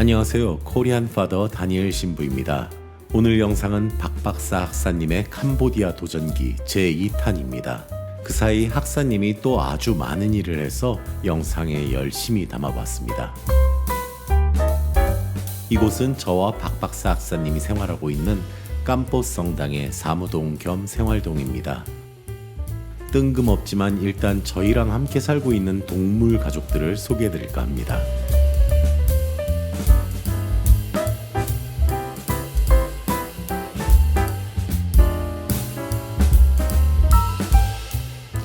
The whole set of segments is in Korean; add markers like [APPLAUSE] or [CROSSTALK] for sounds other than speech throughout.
안녕하세요. 코리안 파더 다니엘 신부입니다. 오늘 영상은 박박사 학사님의 캄보디아 도전기 제2탄입니다. 그 사이 학사님이 또 아주 많은 일을 해서 영상에 열심히 담아봤습니다. 이곳은 저와 박박사 학사님이 생활하고 있는 깜포 성당의 사무동 겸 생활동입니다. 뜬금없지만 일단 저희랑 함께 살고 있는 동물 가족들을 소개해드릴까 합니다.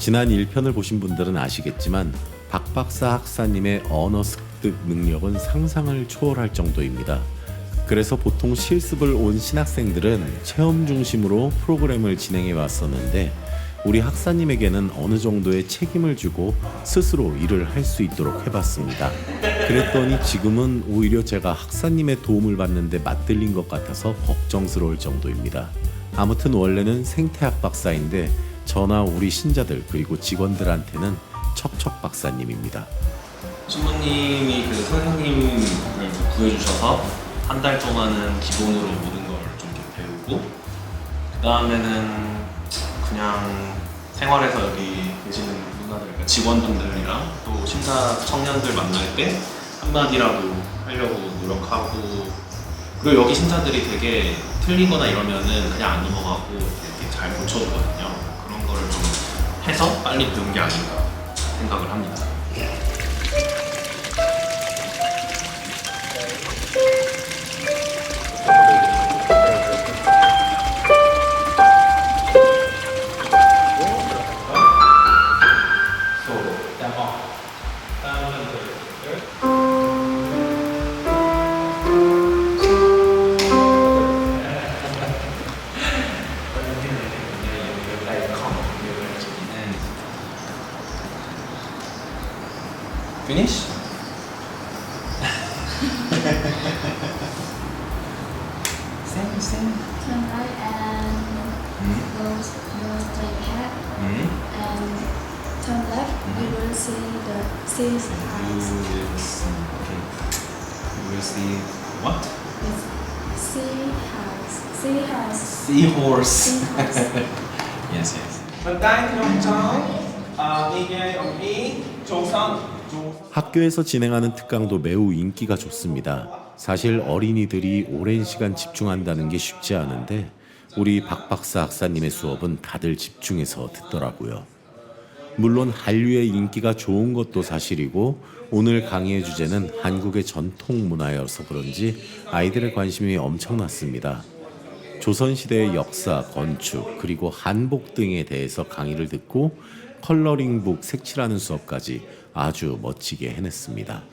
지난 1편을 보신 분들은 아시겠지만 박박사 학사님의 언어 습득 능력은 상상을 초월할 정도입니다. 그래서 보통 실습을 온 신학생들은 체험 중심으로 프로그램을 진행해 왔었는데 우리 학사님에게는 어느 정도의 책임을 주고 스스로 일을 할 수 있도록 해봤습니다. 그랬더니 지금은 오히려 제가 학사님의 도움을 받는데 맞들린 것 같아서 걱정스러울 정도입니다. 아무튼 원래는 생태학 박사인데 저나 우리 신자들 그리고 직원들한테는 척척 박사님입니다. 신부님이 그 선생님을 구해주셔서 한 달 동안은 기본으로 모든 걸 좀 배우고 그 다음에는 그냥 생활에서 여기 계시는 누나들, 그러니까 직원분들이랑 또 심사 청년들 만날 때 한마디라도 하려고 노력하고 그리고 여기 심사들이 되게 틀리거나 이러면은 그냥 안 넘어가고 이렇게 잘 고쳐주거든요. 거를 좀 해서 빨리 배운 게 아닌가 생각을 합니다. Finish? [LAUGHS] same, same. Turn and close go towards And turn left, mm. you will see the sea signs. You will see, okay. You will see what? Yes. Sea house. Sea house. Seahorse. [LAUGHS] Yes, yes. But nog een taal. Uh, ik jij om 학교에서 진행하는 특강도 매우 인기가 좋습니다. 사실 어린이들이 오랜 시간 집중한다는 게 쉽지 않은데 우리 박박사 학사님의 수업은 다들 집중해서 듣더라고요. 물론 한류의 인기가 좋은 것도 사실이고 오늘 강의의 주제는 한국의 전통 문화여서 그런지 아이들의 관심이 엄청났습니다. 조선시대의 역사, 건축, 그리고 한복 등에 대해서 강의를 듣고 컬러링북 색칠하는 수업까지 아주 멋지게 해냈습니다.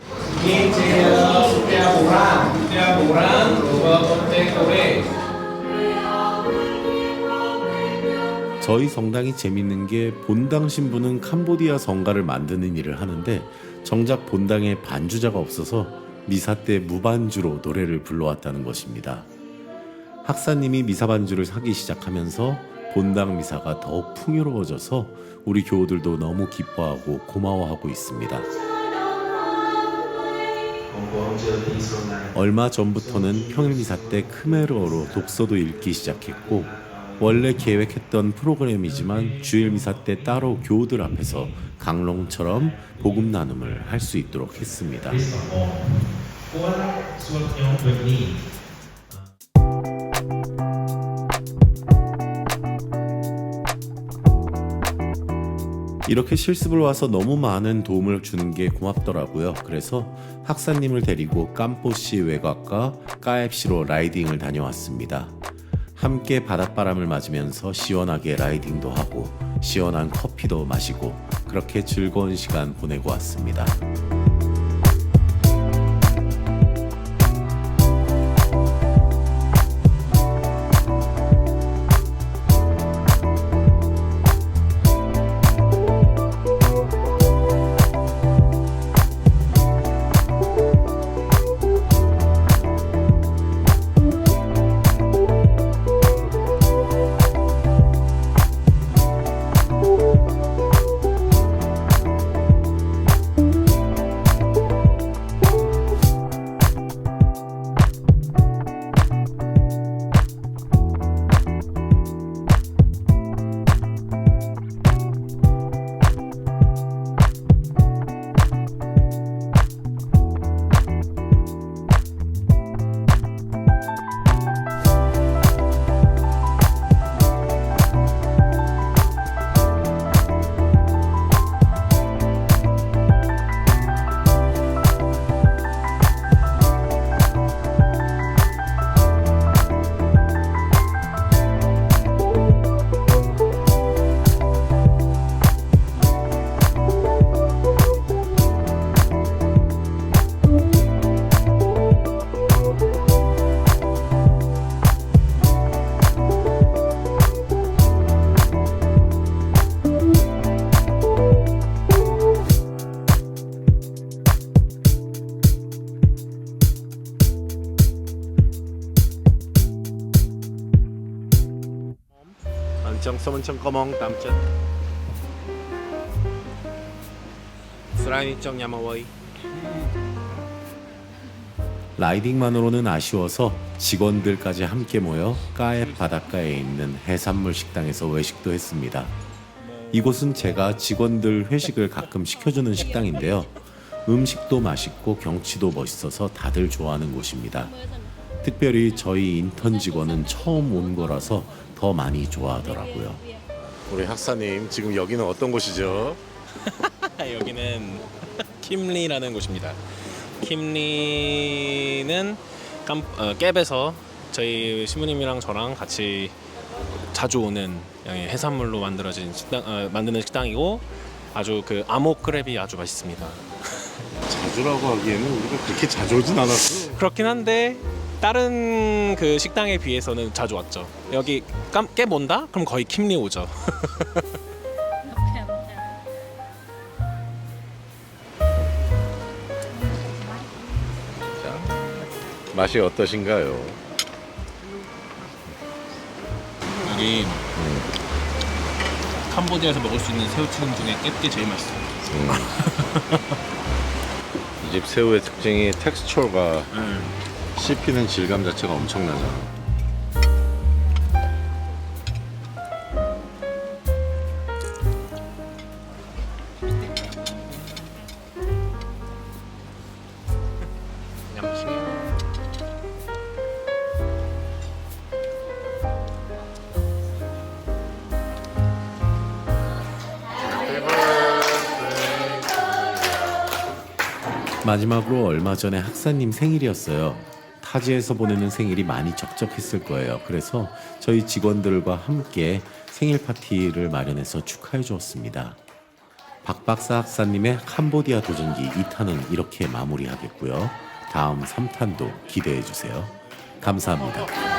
저희 성당이 재밌는 게 본당 신부는 캄보디아 성가를 만드는 일을 하는데 정작 본당에 반주자가 없어서 미사 때 무반주로 노래를 불러왔다는 것입니다. 학사님이 미사 반주를 하기 시작하면서 본당 미사가 더욱 풍요로워져서 우리 교우들도 너무 기뻐하고 고마워하고 있습니다. 얼마 전부터는 평일 미사 때 크메르어로 독서도 읽기 시작했고 원래 계획했던 프로그램이지만 주일 미사 때 따로 교우들 앞에서 강롱처럼 복음 나눔을 할 수 있도록 했습니다. 이렇게 실습을 와서 너무 많은 도움을 주는 게 고맙더라고요. 그래서 학사님을 데리고 깜포시 외곽과 까앱시로 라이딩을 다녀왔습니다. 함께 바닷바람을 맞으면서 시원하게 라이딩도 하고 시원한 커피도 마시고 그렇게 즐거운 시간 보내고 왔습니다. 땀chân 스라인 인청 야마워이 라이딩만으로는 아쉬워서 직원들까지 함께 모여 까에 바닷가에 있는 해산물 식당에서 외식도 했습니다. 이곳은 제가 직원들 회식을 가끔 시켜주는 식당인데요. 음식도 맛있고 경치도 멋있어서 다들 좋아하는 곳입니다. 특별히 저희 인턴 직원은 처음 온 거라서 더 많이 좋아하더라고요. 우리 학사님 지금 여기는 어떤 곳이죠? [LAUGHS] 여기는 킴리라는 곳입니다. 킴리는 깜, 어, 깹에서 저희 신부님이랑 저랑 같이 자주 오는 양의 해산물로 만들어진 식당 어, 만드는 식당이고 아주 그 아목 크랩이 아주 맛있습니다. 자주라고 하기에는 우리가 그렇게 자주 오진 않았어. 그렇긴 한데 다른 그 식당에 비해서는 자주 왔죠. 여기 깜, 깹 온다? 그럼 거의 킴리 오죠. [LAUGHS] 맛이 어떠신가요? 여기 캄보디아에서 먹을 수 있는 새우튀김 중에 깹게 제일 맛있어요. 이 집 새우의 특징이 텍스처가 씹히는 질감 자체가 엄청나잖아. 마지막으로 얼마 전에 학사님 생일이었어요. 타지에서 보내는 생일이 많이 적적했을 거예요. 그래서 저희 직원들과 함께 생일 파티를 마련해서 축하해 주었습니다. 박박사 학사님의 캄보디아 도전기 2탄은 이렇게 마무리하겠고요. 다음 3탄도 기대해 주세요. 감사합니다.